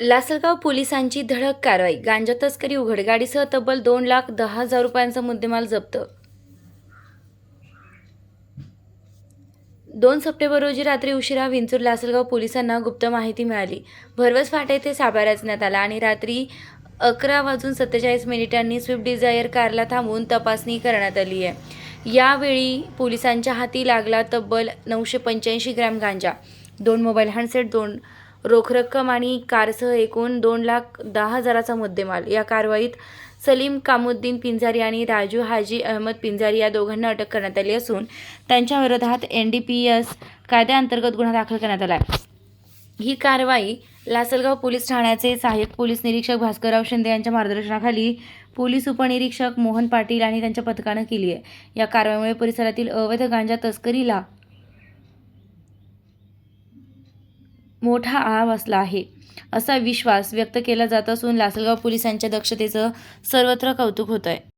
लासलगाव पोलिसांची धडक कारवाई. गांजा तस्करी उघड गाडीसह तब्बल दोन लाख दहा हजार रुपयांचा मुद्देमाल जप्त. दोन सप्टेंबर रोजी रात्री उशिरा विंचूर लासलगाव पोलिसांना गुप्त माहिती मिळाली. भरवस फाटा येथे सापळा रचण्यात आला आणि रात्री अकरा वाजून सत्तेचाळीस मिनिटांनी स्विफ्ट डिझायर कारला थांबवून तपासणी करण्यात आली आहे. यावेळी पोलिसांच्या हाती लागला तब्बल नऊशे पंच्याऐंशी ग्रॅम गांजा. दोन मोबाईल हँडसेट दोन रोख रक्कम आणि कारसह एकूण दोन लाख दहा हजाराचा मुद्देमाल. या कारवाईत सलीम कामुद्दीन पिंजारी आणि राजू हाजी अहमद पिंजारी या दोघांना अटक करण्यात आली असून त्यांच्याविरोधात एन डी पी एस कायद्याअंतर्गत गुन्हा दाखल करण्यात आला आहे. ही कारवाई लासलगाव पोलीस ठाण्याचे सहाय्यक पोलीस निरीक्षक भास्करराव शिंदे यांच्या मार्गदर्शनाखाली पोलीस उपनिरीक्षक मोहन पाटील आणि त्यांच्या पथकानं केली आहे. या कारवाईमुळे परिसरातील अवैध गांजा तस्करीला मोठा आळा बसला आहे. असा विश्वास व्यक्त केला जात असून लासलगाव पोलिसांच्या दक्षतेचं सर्वत्र कौतुक होत आहे